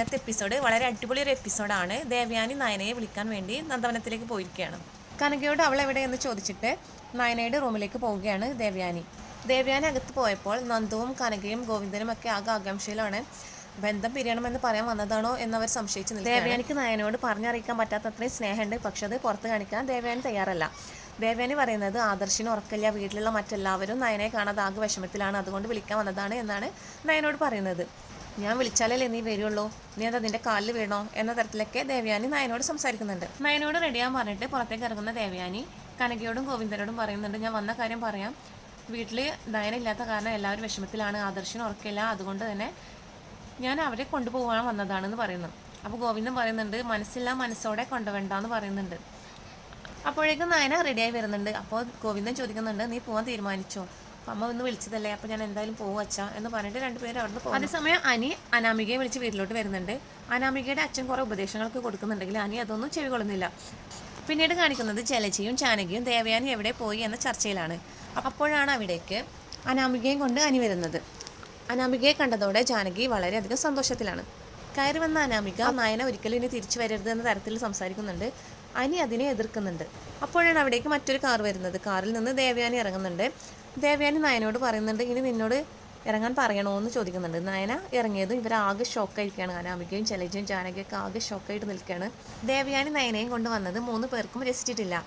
ഇന്നത്തെ എപ്പിസോഡ് വളരെ അടിപൊളി ഒരു എപ്പിസോഡാണ് ദേവയാനി നയനയെ വിളിക്കാൻ വേണ്ടി നന്ദവനത്തിലേക്ക് പോയിരിക്കുകയാണ്. കനകയോട് അവൾ എവിടെയെന്ന് ചോദിച്ചിട്ട് നയനയുടെ റൂമിലേക്ക് പോവുകയാണ് ദേവയാനി. ദേവയാനി അകത്ത് പോയപ്പോൾ നന്ദുവും കനകയും ഗോവിന്ദനും ഒക്കെ ആകെ ആകാംക്ഷയിലാണ്. ബന്ധം പിരിയണമെന്ന് പറയാൻ വന്നതാണോ എന്നവർ സംശയിച്ചു. ദേവയാനിക്ക് നയനോട് പറഞ്ഞറിയിക്കാൻ പറ്റാത്ത അത്രയും സ്നേഹമുണ്ട്. പക്ഷെ അത് പുറത്ത് കാണിക്കാൻ ദേവയാനി തയ്യാറല്ല. ദേവയാനി പറയുന്നത് ആദർശിന് ഉറക്കില്ല വീട്ടിലുള്ള മറ്റെല്ലാവരും നയനെ കാണാതെ ആകെ വിഷമത്തിലാണ്. അതുകൊണ്ട് വിളിക്കാൻ വന്നതാണ് എന്നാണ് നയനോട് പറയുന്നത്. ഞാൻ വിളിച്ചാലല്ലേ നീ വരുള്ളൂ? നീ അത് നിന്റെ കാലിൽ വീണോ? എന്ന തരത്തിലൊക്കെ ദേവയാനി നയനോട് സംസാരിക്കുന്നുണ്ട്. നയനോട് റെഡിയാൻ പറഞ്ഞിട്ട് പുറത്തേക്ക് ഇറങ്ങുന്ന ദേവയാനി കനകയോടും ഗോവിന്ദനോടും പറയുന്നുണ്ട്. ഞാൻ വന്ന കാര്യം പറയാം. വീട്ടിൽ നയന ഇല്ലാത്ത കാരണം എല്ലാവരും വിഷമത്തിലാണ്. ആദർശിന് ഉറക്കില്ല അതുകൊണ്ട് തന്നെ ഞാൻ അവരെ കൊണ്ടുപോകാൻ വന്നതാണെന്ന് പറയുന്നു. അപ്പോൾ ഗോവിന്ദൻ പറയുന്നുണ്ട് മനസ്സില്ല മനസ്സോടെ കൊണ്ടുവേണ്ടെന്ന് പറയുന്നുണ്ട്. അപ്പോഴേക്കും നയന റെഡിയായി വരുന്നുണ്ട്. അപ്പോൾ ഗോവിന്ദൻ ചോദിക്കുന്നുണ്ട് നീ പോകാൻ തീരുമാനിച്ചോ? അമ്മ ഒന്ന് വിളിച്ചതല്ലേ അപ്പം ഞാൻ എന്തായാലും പോകും അച്ഛാ എന്ന് പറഞ്ഞിട്ട് രണ്ടുപേരും അവിടുന്ന് പോകും അതേസമയം അനി അനാമികയെ വിളിച്ച് വീട്ടിലോട്ട് വരുന്നുണ്ട്. അനാമികയുടെ അച്ഛൻ കുറേ ഉപദേശങ്ങളൊക്കെ കൊടുക്കുന്നുണ്ടെങ്കിൽ അനി അതൊന്നും ചെവികൊള്ളുന്നില്ല. പിന്നീട് കാണിക്കുന്നത് ജലജയും ചാനകിയും ദേവയാനി എവിടെ പോയി എന്ന ചർച്ചയിലാണ്. അപ്പോഴാണ് അവിടേക്ക് അനാമികയും കൊണ്ട് അനി വരുന്നത്. അനാമികയെ കണ്ടതോടെ ജാനകി വളരെയധികം സന്തോഷത്തിലാണ്. കയറി വന്ന അനാമിക നയന ഒരിക്കലും ഇനി തിരിച്ചു വരരുത് എന്ന തരത്തിൽ സംസാരിക്കുന്നുണ്ട്. അനി അതിനെ എതിർക്കുന്നുണ്ട്. അപ്പോഴാണ് അവിടേക്ക് മറ്റൊരു കാർ വരുന്നത്. കാറിൽ നിന്ന് ദേവയാനി ഇറങ്ങുന്നുണ്ട്. ദേവയാനി നയനോട് പറയുന്നുണ്ട് ഇനി നിന്നോട് ഇറങ്ങാൻ പറയണോ എന്ന് ചോദിക്കുന്നുണ്ട്. നയന ഇറങ്ങിയതും ഇവർ ആകെ ഷോക്കായിരിക്കുകയാണ് അനാമികയും ശൈലജയും ജാനകിയൊക്കെ ആകെ ഷോക്കായിട്ട് നിൽക്കുകയാണ്. ദേവയാനി നയനയും കൊണ്ട് വന്നത് മൂന്ന് പേർക്കും രസിച്ചിട്ടില്ല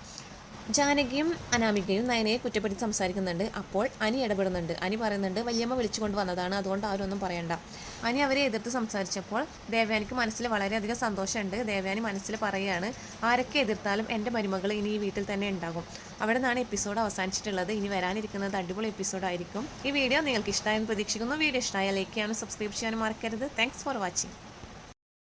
ജാനകിയും അനാമികയും നയനയെ കുറ്റപ്പെടുത്തി സംസാരിക്കുന്നുണ്ട്. അപ്പോൾ അനി ഇടപെടുന്നുണ്ട്. അനി പറയുന്നുണ്ട് വല്യമ്മ വിളിച്ചുകൊണ്ട് വന്നതാണ്. അതുകൊണ്ട് ആരൊന്നും പറയണ്ട. അനി അവരെ എതിർത്ത് സംസാരിച്ചപ്പോൾ ദേവയാനിക്ക് മനസ്സിൽ വളരെയധികം സന്തോഷമുണ്ട്. ദേവയാനി മനസ്സിൽ പറയുകയാണ് ആരൊക്കെ എതിർത്താലും എന്റെ മരുമകൾ ഇനി ഈ വീട്ടിൽ തന്നെ ഉണ്ടാകും. അവിടെ നിന്നാണ് എപ്പിസോഡ് അവസാനിച്ചിട്ടുള്ളത്. ഇനി വരാനിരിക്കുന്നത് അടിപൊളി എപ്പിസോഡായിരിക്കും ഈ വീഡിയോ നിങ്ങൾക്ക് ഇഷ്ടമായെന്ന് പ്രതീക്ഷിക്കുന്നു. വീഡിയോ ഇഷ്ടമായ ലൈക്ക് ചെയ്യാനും സബ്സ്ക്രൈബ് ചെയ്യാനും മറക്കരുത്. Thanks for watching